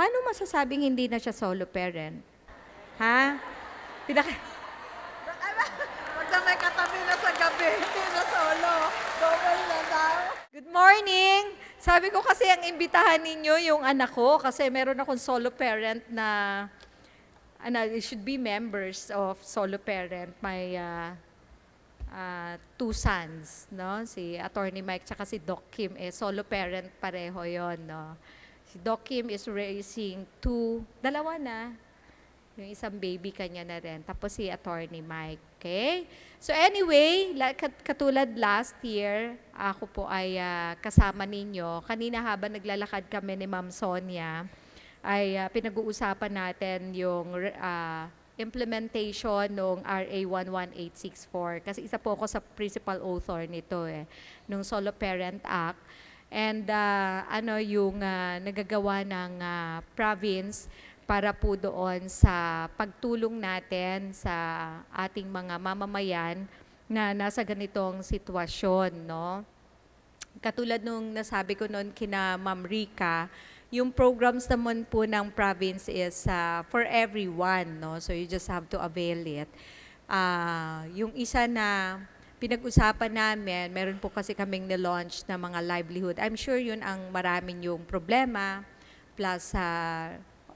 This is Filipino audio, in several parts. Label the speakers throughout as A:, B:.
A: paano masasabing hindi na siya solo parent? Ha? Pinaka...
B: Pag na may katabi na sa gabi, hindi na solo. Double na daw.
A: Good morning! Sabi ko kasi ang imbitahan ninyo yung anak ko kasi meron akong solo parent na ano, it should be members of solo parent. My uh, uh, two sons, no? Si Attorney Mike tsaka si Doc Kim, eh, solo parent pareho yon no? Si Doc Kim is raising two, dalawa na, yung isang baby kanya na rin. Tapos si Attorney Mike. Okay? So anyway, la- kat- katulad last year, ako po ay ah, kasama ninyo. Kanina habang naglalakad kami ni Ma'am Sonia, ay ah, pinag-uusapan natin yung ah, implementation ng RA 11864. Kasi isa po ako sa principal author nito eh, nung Solo Parent Act. And ah, ano yung ah, nagagawa ng ah, province para po doon sa pagtulong natin sa ating mga mamamayan na nasa ganitong sitwasyon, no? Katulad nung nasabi ko noon kina Ma'am Rica, yung programs naman po ng province is uh, for everyone, no? So you just have to avail it. Ah, yung isa na pinag-usapan namin, meron po kasi kaming nilaunch na mga livelihood. I'm sure yun ang maraming yung problema plus sa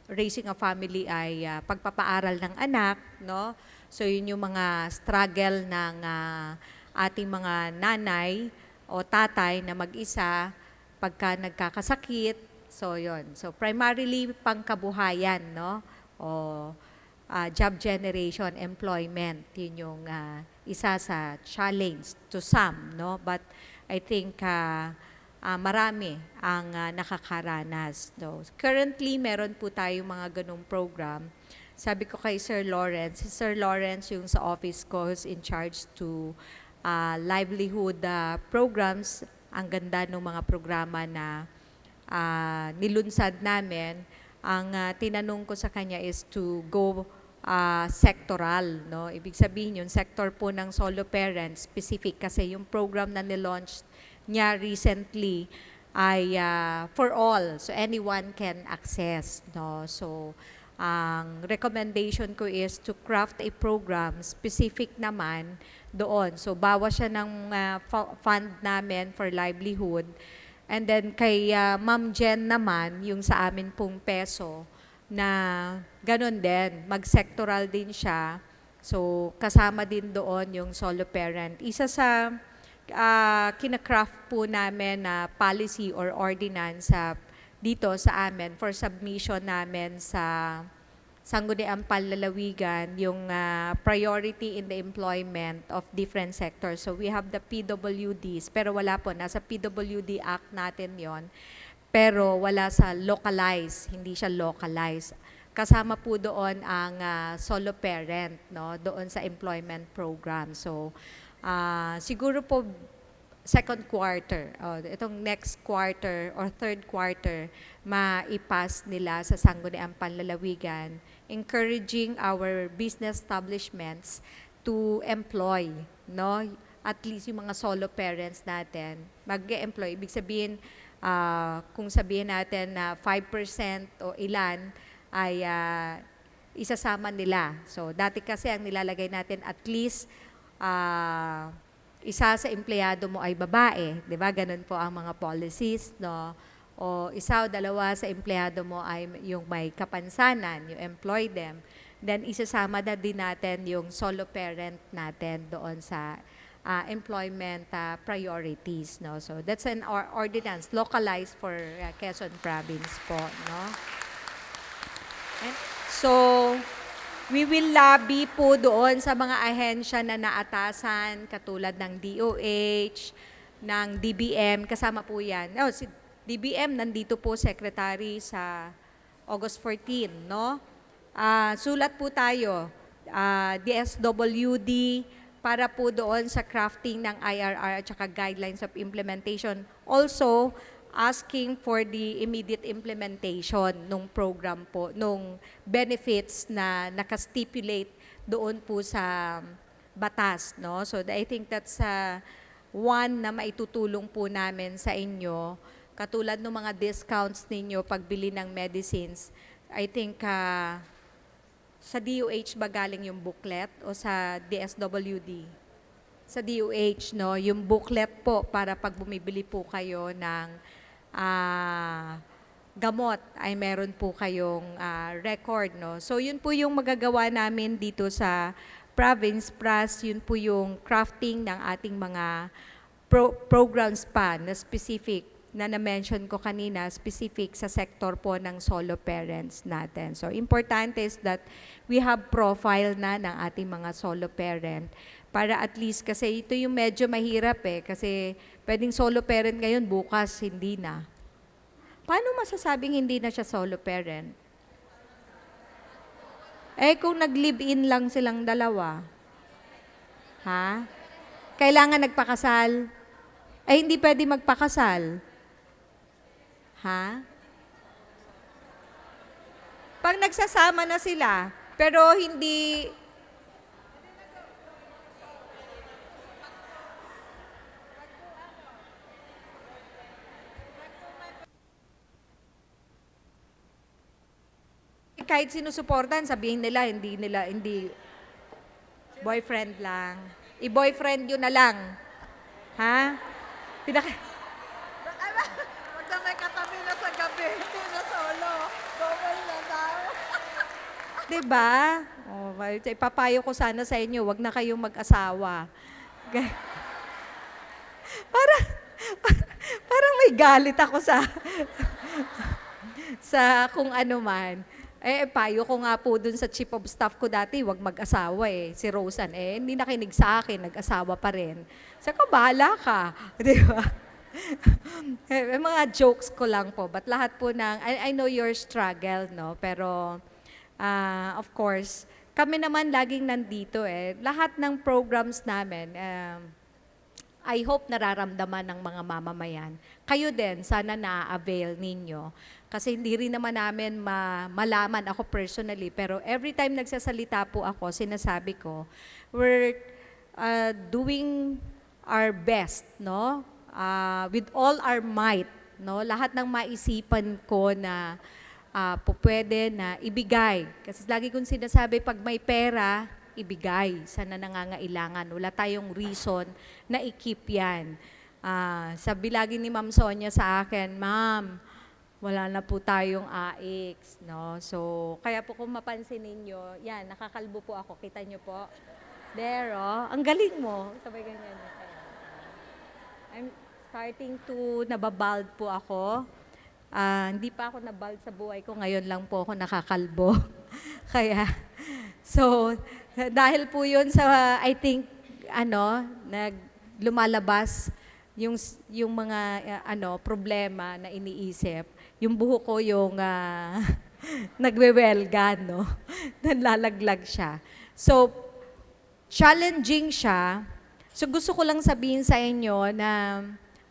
A: raising a family ay ah, pagpapaaral ng anak, no? So yun yung mga struggle ng ah, ating mga nanay o tatay na mag-isa pagka nagkakasakit. So yun. So primarily pangkabuhayan, no? O ah, job generation, employment, yun yung ah, isa sa challenge to some, no? But I think ah, ah, marami ang ah, nakakaranas. No? Currently, meron po tayong mga ganong program. Sabi ko kay Sir Lawrence, si Sir Lawrence yung sa office ko who's in charge to ah, livelihood ah, programs. Ang ganda ng mga programa na ah, nilunsad namin. Ang ah, tinanong ko sa kanya is to go ah, sectoral. No? Ibig sabihin yung sector po ng solo parents, specific kasi yung program na nilaunch niya recently ay ah, for all. So anyone can access. No? So ang recommendation ko is to craft a program specific naman doon. So bawas siya ng fu- fund namin for livelihood. And then kay ah, Ma'am Jen naman, yung sa amin pong peso, na ganun din, mag-sectoral din siya. So, kasama din doon yung solo parent. Isa sa uh, kinakraft po namin na policy or ordinance sa dito sa amin for submission namin sa Sangguniang Panlalawigan, yung ah, priority in the employment of different sectors. So we have the PWDs, pero wala po, nasa PWD Act natin yon pero wala sa localize, hindi siya localize. Kasama po doon ang ah, solo parent, no, doon sa employment program. So, ah, siguro po second quarter, oh, itong next quarter or third quarter, maipas nila sa Sangguniang Panlalawigan, encouraging our business establishments to employ, no? At least yung mga solo parents natin, mag-employ. Ibig sabihin, ah, kung sabihin natin na 5% o ilan ay ah, isasama nila. So, dati kasi ang nilalagay natin at least ah, isa sa empleyado mo ay babae, 'di ba? Ganun po ang mga policies, no? O isa o dalawa sa empleyado mo ay yung may kapansanan, you employ them. Then isasama na din natin yung solo parent natin doon sa ah, employment ah, priorities, no? So that's an or- ordinance localized for ah, Quezon province po, no? And so We will lobby po doon sa mga ahensya na naatasan, katulad ng DOH, ng DBM, kasama po yan. Oh, si DBM, nandito po secretary sa August 14, no? Ah, sulat po tayo, ah, DSWD, para po doon sa crafting ng IRR at saka guidelines of implementation. Also, asking for the immediate implementation nung program po, nung benefits na nakastipulate doon po sa batas, no? So I think that's uh, one na maitutulong po namin sa inyo katulad ng mga discounts ninyo pagbili ng medicines, I think ah, sa DOH ba galing yung booklet o sa DSWD? Sa DOH, no, yung booklet po para pag bumibili po kayo ng ah, gamot ay meron po kayong ah, record, no. So yun po yung magagawa namin dito sa province plus yun po yung crafting ng ating mga pro- programs pa na specific na na-mention ko kanina, specific sa sector po ng solo parents natin. So, importante is that we have profile na ng ating mga solo parent para at least, kasi ito yung medyo mahirap eh, kasi pwedeng solo parent ngayon, bukas hindi na. Paano masasabing hindi na siya solo parent? Eh, kung nag-live-in lang silang dalawa, ha? Kailangan nagpakasal? Eh, hindi pwede magpakasal. Ha? Pag nagsasama na sila, pero hindi... Kahit sinusuportan, sabihin nila, hindi nila, hindi, boyfriend lang. I-boyfriend yun na lang. Ha? Pinaka...
B: Ay, ba? Pag na may katabi na sa gabi, hindi na solo. Double na daw.
A: 'Di ba? Oh, ipapayo ko sana sa inyo, wag na kayong mag-asawa. Ga- Para parang may galit ako sa sa kung ano man. Eh, payo ko nga po dun sa chief of staff ko dati, wag mag-asawa eh. Si Rosan, eh, hindi nakinig sa akin, nag-asawa pa rin. Sa ko, bahala ka. Di ba? eh, mga jokes ko lang po. But lahat po ng, I, I know your struggle, no? Pero, ah, of course, kami naman laging nandito eh. Lahat ng programs namin, um, I hope nararamdaman ng mga mamamayan. Kayo din, sana na-avail ninyo. Kasi hindi rin naman namin ma- malaman ako personally, pero every time nagsasalita po ako, sinasabi ko, we're uh, doing our best, no? Uh, with all our might, no? Lahat ng maisipan ko na ah, po pwede na ibigay. Kasi lagi kong sinasabi, pag may pera, ibigay sa na nangangailangan. Wala tayong reason na i-keep yan. Ah, sabi lagi ni Ma'am Sonia sa akin, Ma'am, wala na po tayong AX, no? So, kaya po kung mapansin ninyo, yan, nakakalbo po ako. Kita nyo po? There, oh. Ang galing mo. Sabay ganyan. I'm starting to nababald po ako. Ah, hindi pa ako nabald sa buhay ko. Ngayon lang po ako nakakalbo. Kaya, so, dahil po yun sa, I think, ano, nag lumalabas yung, yung mga, ah, ano, problema na iniisip. Yung buho ko yung ah, nagwewelga, no? Nanlalaglag siya. So, challenging siya. So gusto ko lang sabihin sa inyo na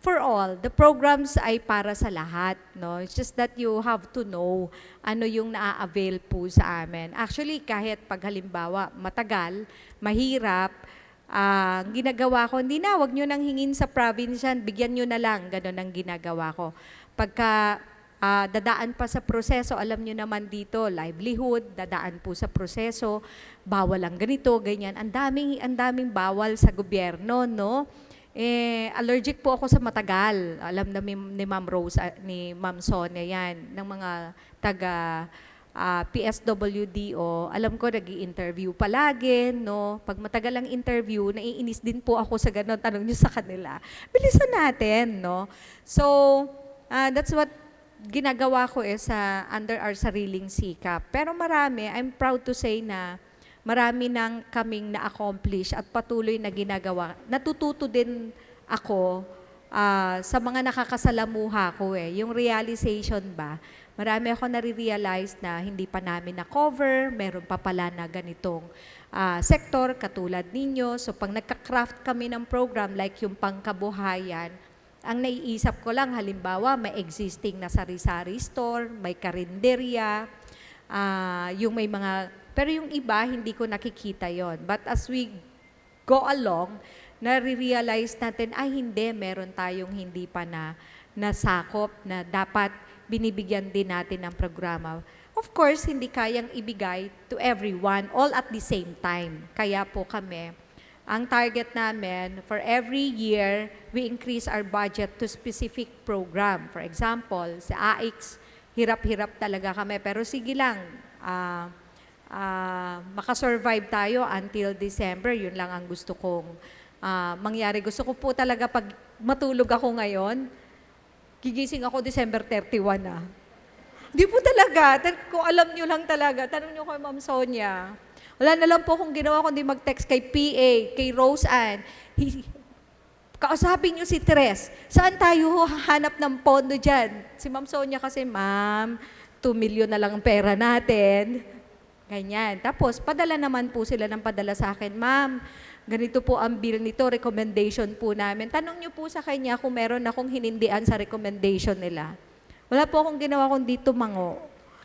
A: for all, the programs ay para sa lahat, no? It's just that you have to know ano yung naa-avail po sa amin. Actually, kahit pag halimbawa matagal, mahirap, ah, ang ginagawa ko, hindi na, wag nyo nang hingin sa province yan, bigyan nyo na lang, ganun ang ginagawa ko. Pagka ah, dadaan pa sa proseso, alam nyo naman dito, livelihood, dadaan po sa proseso, bawal ang ganito, ganyan. Ang daming, ang daming bawal sa gobyerno, no? Eh, allergic po ako sa matagal. Alam na ni, ni Ma'am Rose, ah, ni Ma'am Sonia yan, ng mga taga ah, PSWDO. Alam ko, nag interview palagi, no? Pag matagal ang interview, naiinis din po ako sa ganun. Tanong nyo sa kanila. Bilisan natin, no? So, ah, that's what ginagawa ko eh sa under our sariling sikap. Pero marami, I'm proud to say na marami nang kaming na-accomplish at patuloy na ginagawa. Natututo din ako ah, sa mga nakakasalamuha ko eh. Yung realization ba, marami ako nare-realize na hindi pa namin na-cover, meron pa pala na ganitong ah, sektor katulad ninyo. So pag nagka-craft kami ng program like yung pangkabuhayan, ang naiisip ko lang, halimbawa, may existing na sari-sari store, may karinderya, ah, yung may mga, pero yung iba, hindi ko nakikita yon. But as we go along, nare-realize natin, ay hindi, meron tayong hindi pa na na sakop na dapat binibigyan din natin ng programa. Of course, hindi kayang ibigay to everyone all at the same time. Kaya po kami, ang target namin, for every year, we increase our budget to specific program. For example, sa AIX, hirap-hirap talaga kami. Pero sige lang, ah, ah, makasurvive tayo until December. Yun lang ang gusto kong ah, mangyari. Gusto ko po talaga pag matulog ako ngayon, gigising ako December 31 na. Di po talaga. Kung alam nyo lang talaga, tanong nyo kay Ma'am Sonia. Wala na lang po kung ginawa kundi mag-text kay PA, kay Rose Ann. Hi- Kausapin nyo si Tres. Saan tayo hahanap ng pondo dyan? Si Ma'am Sonia kasi, Ma'am, 2 million na lang ang pera natin. Ganyan. Tapos, padala naman po sila ng padala sa akin, Ma'am, ganito po ang bill nito, recommendation po namin. Tanong nyo po sa kanya kung meron akong hinindian sa recommendation nila. Wala po akong ginawa kundi tumango.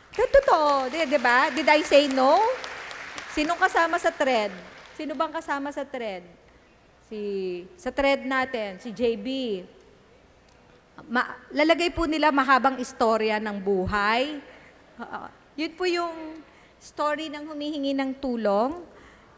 A: Totoo, di, di ba? Did I say no? Sinong kasama sa thread? Sino bang kasama sa thread? Si, sa thread natin, si JB. Ma, lalagay po nila mahabang istorya ng buhay. Ah, yun po yung story ng humihingi ng tulong.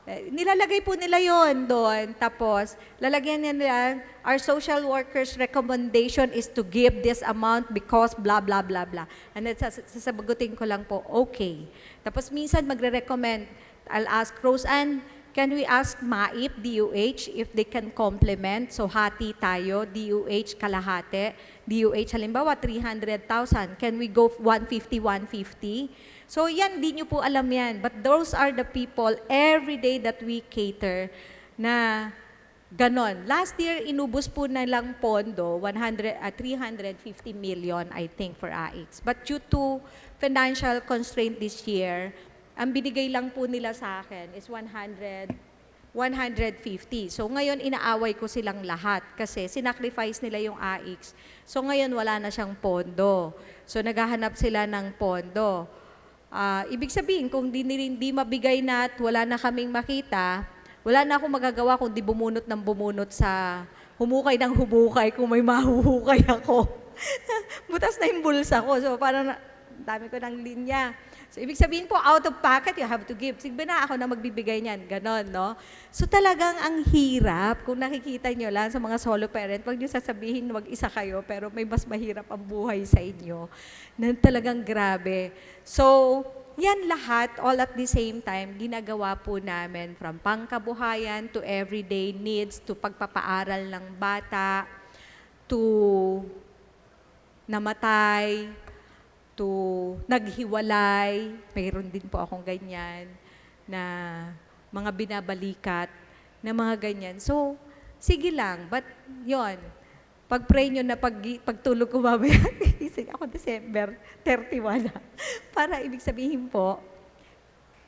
A: Eh, nilalagay po nila yon doon. Tapos, lalagyan nila, our social workers recommendation is to give this amount because blah, blah, blah, blah. And then, sas- sasagutin ko lang po, okay. Tapos, minsan magre-recommend, I'll ask, Roseanne, can we ask MAIP, DUH, if they can complement? So, hati tayo, DUH kalahati. DUH, halimbawa, 300,000. Can we go 150, 150? So yan, di nyo po alam yan. But those are the people every day that we cater na ganon. Last year, inubos po na lang pondo, 100, ah, 350 million, I think, for AIX. But due to financial constraint this year, ang binigay lang po nila sa akin is 100, 150. So ngayon, inaaway ko silang lahat kasi sinacrifice nila yung AIX. So ngayon, wala na siyang pondo. So naghahanap sila ng pondo. Ah, ibig sabihin, kung di, di, di mabigay na at wala na kaming makita, wala na akong magagawa kung di bumunot ng bumunot sa humukay ng humukay kung may mahuhukay ako. Butas na yung bulsa ko. So parang dami ko ng linya. So, ibig sabihin po, out of pocket, you have to give. Sige na, ako na magbibigay niyan. Ganon, no? So, talagang ang hirap. Kung nakikita nyo lang sa mga solo parent, wag nyo sasabihin, wag isa kayo, pero may mas mahirap ang buhay sa inyo. Na talagang grabe. So, yan lahat, all at the same time, ginagawa po namin from pangkabuhayan to everyday needs, to pagpapaaral ng bata, to namatay, to naghiwalay. Mayroon din po akong ganyan na mga binabalikat na mga ganyan. So, sige lang. But, yon pag-pray nyo na pag, pagtulog ko mamaya, ako December 31 na. Para ibig sabihin po,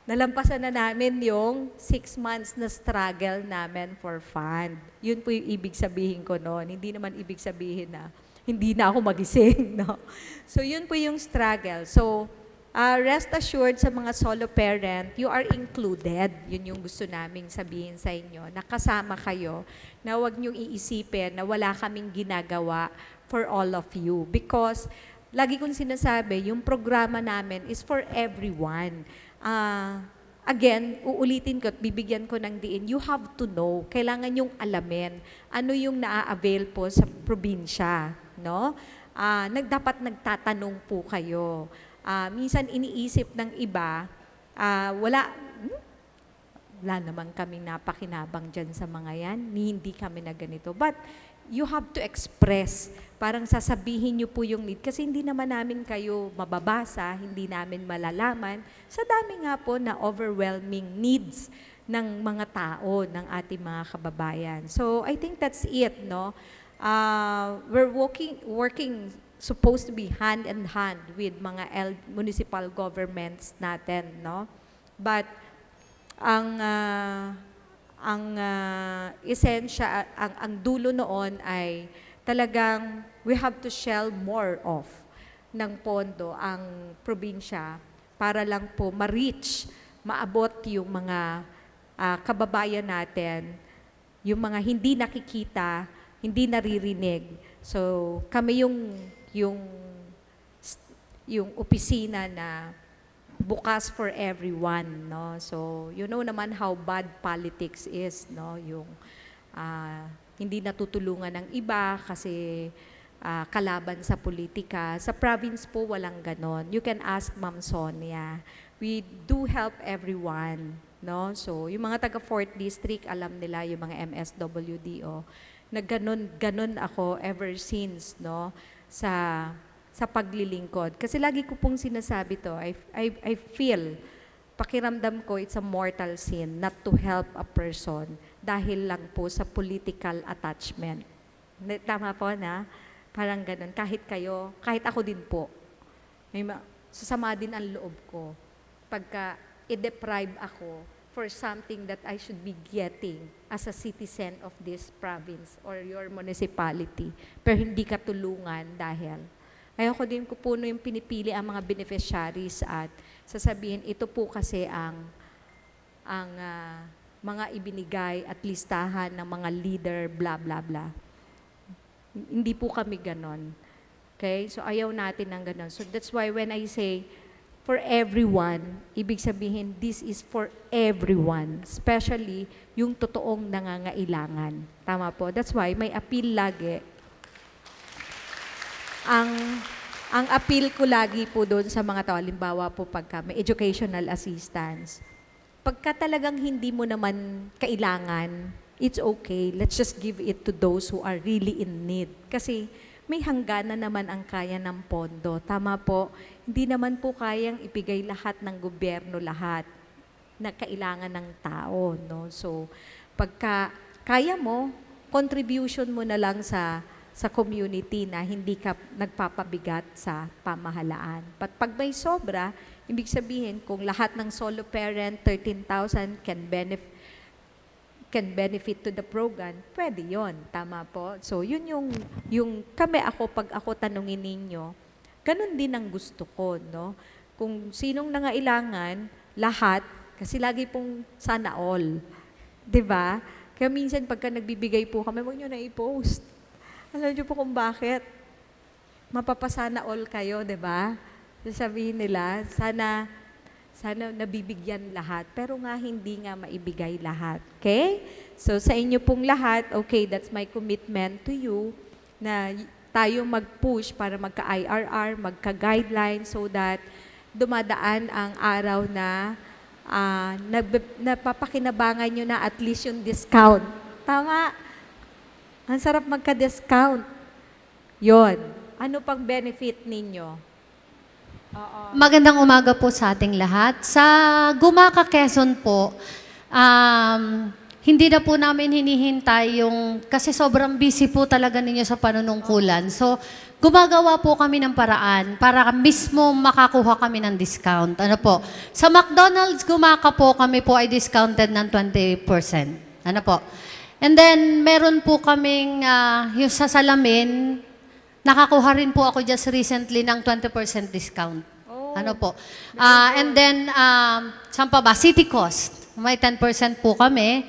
A: nalampasan na namin yung six months na struggle namin for fun. Yun po yung ibig sabihin ko noon. Hindi naman ibig sabihin na hindi na ako magising. No? So yun po yung struggle. So uh, rest assured sa mga solo parent, you are included. Yun yung gusto naming sabihin sa inyo. Nakasama kayo na huwag niyong iisipin na wala kaming ginagawa for all of you. Because lagi kong sinasabi, yung programa namin is for everyone. Ah, again, uulitin ko at bibigyan ko ng diin, you have to know, kailangan yung alamin ano yung naa-avail po sa probinsya, no? Ah, nag, dapat nagtatanong po kayo. Ah, minsan iniisip ng iba, ah, wala, hmm, wala naman kaming napakinabang dyan sa mga yan, ni hindi kami na ganito. But you have to express, parang sasabihin niyo po yung need, kasi hindi naman namin kayo mababasa, hindi namin malalaman, sa dami nga po na overwhelming needs ng mga tao, ng ating mga kababayan. So I think that's it, no? Uh, we're working, working supposed to be hand in hand with mga L- municipal governments natin, no? But ang ah, ang ah, esensya ang ang dulo noon ay talagang we have to shell more of ng pondo ang probinsya para lang po ma-reach, maabot yung mga ah, kababayan natin, yung mga hindi nakikita, hindi naririnig So, kami yung yung yung opisina na bukas for everyone, no? So, you know naman how bad politics is, no? Yung ah, hindi natutulungan ng iba kasi ah, kalaban sa politika. Sa province po, walang ganon. You can ask Ma'am Sonia. We do help everyone, no? So, yung mga taga 4th District, alam nila yung mga MSWDO, na ganon, ganon ako ever since, no? Sa sa paglilingkod. Kasi lagi ko pong sinasabi to, I, I, I feel, pakiramdam ko, it's a mortal sin not to help a person dahil lang po sa political attachment. Tama po na? Parang ganun. Kahit kayo, kahit ako din po. May ma- sasama din ang loob ko pagka i-deprive ako for something that I should be getting as a citizen of this province or your municipality. Pero hindi ka tulungan dahil Ayoko din ko puno yung pinipili ang mga beneficiaries at sasabihin, ito po kasi ang ang ah, mga ibinigay at listahan ng mga leader, bla bla bla. Hindi po kami ganon. Okay? So ayaw natin ng ganon. So that's why when I say for everyone, ibig sabihin this is for everyone, especially yung totoong nangangailangan. Tama po. That's why may appeal lagi ang ang appeal ko lagi po doon sa mga tao, halimbawa po pagka may educational assistance, pagka talagang hindi mo naman kailangan, it's okay. Let's just give it to those who are really in need. Kasi may hangganan naman ang kaya ng pondo. Tama po, hindi naman po kayang ibigay lahat ng gobyerno lahat na kailangan ng tao. No? So, pagka kaya mo, contribution mo na lang sa sa community na hindi ka nagpapabigat sa pamahalaan. But pag may sobra, ibig sabihin kung lahat ng solo parent 13,000 can benefit can benefit to the program, pwede yon Tama po? So, yun yung, yung kami ako, pag ako tanungin ninyo, ganun din ang gusto ko, no? Kung sinong nangailangan, lahat, kasi lagi pong sana all. ba? Kaya minsan pagka nagbibigay po kami, huwag nyo na i-post. Alam niyo po kung bakit? Mapapasana all kayo, ba? Sasabihin nila, sana sana nabibigyan lahat, pero nga hindi nga maibigay lahat. Okay? So sa inyo pong lahat, okay, that's my commitment to you na tayo mag-push para magka-IRR, magka-guideline so that dumadaan ang araw na nab- napapakinabangan nyo na at least yung discount. Tama? Ang sarap magka-discount. Yon. Ano pang benefit ninyo?
C: Magandang umaga po sa ating lahat. Sa Gumaka, Quezon po, um, hindi na po namin hinihintay yung, kasi sobrang busy po talaga ninyo sa panunungkulan. So, gumagawa po kami ng paraan para mismo makakuha kami ng discount. Ano po? Sa McDonald's Gumaka po, kami po ay discounted ng 20%. Ano po? And then, meron po kaming, ah, yung sa salamin, nakakuha rin po ako just recently ng 20% discount.
A: Oh.
C: Ano po? Ah, and then, um, saan pa ba? City cost. May 10% po kami.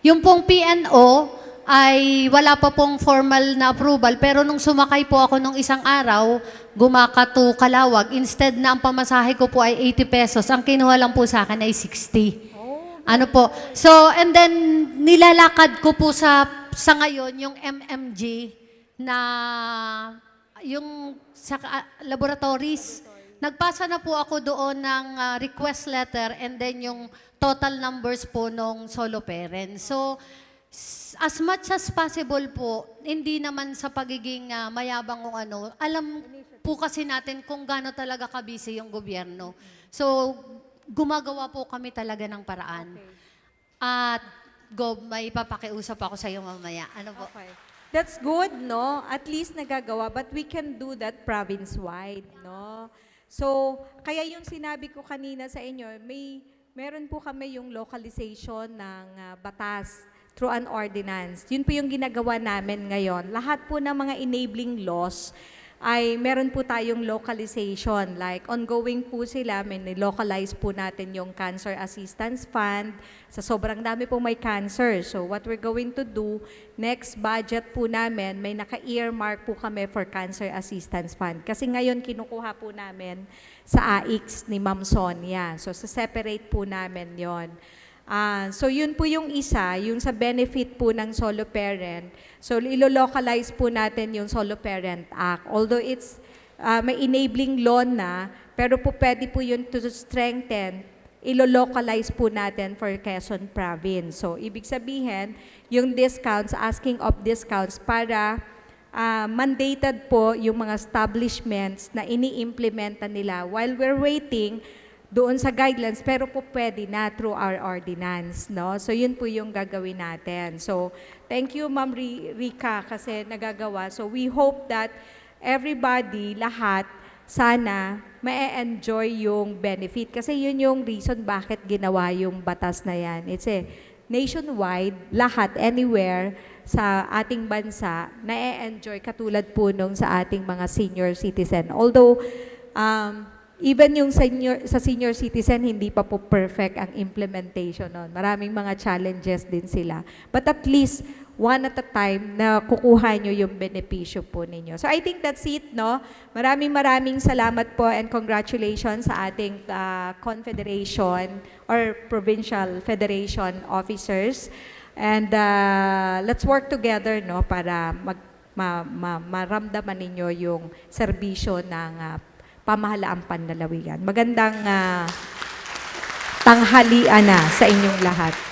C: Yung pong PNO ay wala pa pong formal na approval. Pero nung sumakay po ako nung isang araw, gumaka to Kalawag. Instead na ang pamasahe ko po ay 80 pesos, ang kinuha lang po sa akin ay 60. Ano po? So, and then, nilalakad ko po sa, sa ngayon, yung MMG na, yung sa ah, laboratories. Nagpasa na po ako doon ng ah, request letter and then yung total numbers po nung solo parents. So, as much as possible po, hindi naman sa pagiging ah, mayabang o ano, alam po kasi natin kung gaano talaga kabisi yung gobyerno. So, gumagawa po kami talaga ng paraan. At, Gob, may papakiusap ako sa iyo mamaya. Ano po?
A: Okay. That's good, no? At least nagagawa, but we can do that province-wide, no? So, kaya yung sinabi ko kanina sa inyo, may meron po kami yung localization ng ah, batas through an ordinance. Yun po yung ginagawa namin ngayon. Lahat po ng mga enabling laws, ay meron po tayong localization. Like, ongoing po sila, may localize po natin yung Cancer Assistance Fund. Sa sobrang dami po may cancer. So, what we're going to do, next budget po namin, may naka-earmark po kami for Cancer Assistance Fund. Kasi ngayon, kinukuha po namin sa AIX ni Ma'am Sonia. So, sa separate po namin yon. Ah, so yun po yung isa, yung sa benefit po ng solo parent. So ilo-localize po natin yung Solo Parent Act. Although it's ah, may enabling law na, pero po pwede po yun to strengthen, ilo-localize po natin for Quezon Province. So ibig sabihin, yung discounts, asking of discounts para ah, mandated po yung mga establishments na ini-implementa nila while we're waiting doon sa guidelines, pero po pwede na through our ordinance, no? So, yun po yung gagawin natin. So, thank you, Ma'am Ri- Rika, kasi nagagawa. So, we hope that everybody, lahat, sana, ma-enjoy yung benefit. Kasi yun yung reason bakit ginawa yung batas na yan. It's a nationwide, lahat, anywhere, sa ating bansa, na-enjoy katulad po nung sa ating mga senior citizen. Although, um, even yung senior, sa senior citizen, hindi pa po perfect ang implementation nun. Maraming mga challenges din sila. But at least, one at a time na kukuha nyo yung benepisyo po ninyo. So I think that's it, no? Maraming maraming salamat po and congratulations sa ating ah, confederation or provincial federation officers. And ah, let's work together, no, para mag, ma, ma, maramdaman ninyo yung serbisyo ng ah, pamahalaang panlalawigan. Magandang ah, tanghalian na sa inyong lahat.